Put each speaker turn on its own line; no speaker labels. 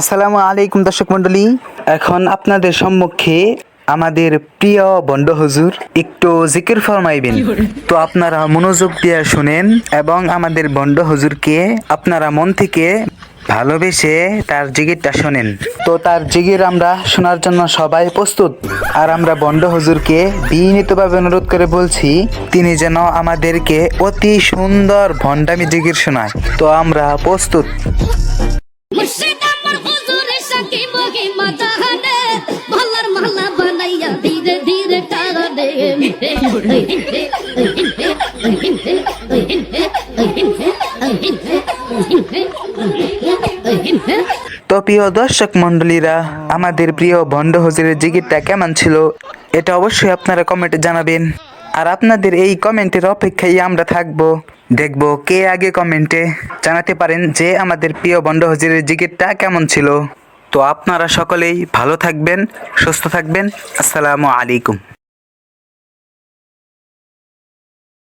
আসসালামু আলাইকুম দর্শক মন্ডলী এখন আপনাদের সম্মুখে আমাদের প্রিয় বন্ড হুজুর একটু জিকির ফরমাইবেন। তো আপনারা মনোযোগ দিয়ে শুনেন এবং আমাদের বন্ড হুজুরকে আপনারা মন থেকে ভালোবেসে তার জিগিরটা শোনেন। তো তার জিগির আমরা শোনার জন্য সবাই প্রস্তুত। আর আমরা বন্ড হুজুরকে বিনীতভাবে অনুরোধ করে বলছি তিনি যেন আমাদেরকে অতি সুন্দর ভণ্ডামি জিগির শোনায়। তো আমরা প্রস্তুত। তো প্রিয় দর্শক মন্ডলীরা আমাদের প্রিয় ভণ্ড হজুরের জিগিরটা কেমন ছিল, এটা অবশ্যই আপনারা কমেন্টে জানাবেন। আর আপনাদের এই কমেন্টের অপেক্ষায় আমরা থাকব। দেখব কে আগে কমেন্টে জানাতে পারেন যে আমাদের প্রিয় ভণ্ড হজুরের জিগিরটা কেমন ছিল। তো আপনারা সকলেই ভালো থাকবেন, সুস্থ থাকবেন। আসসালামু আলাইকুম।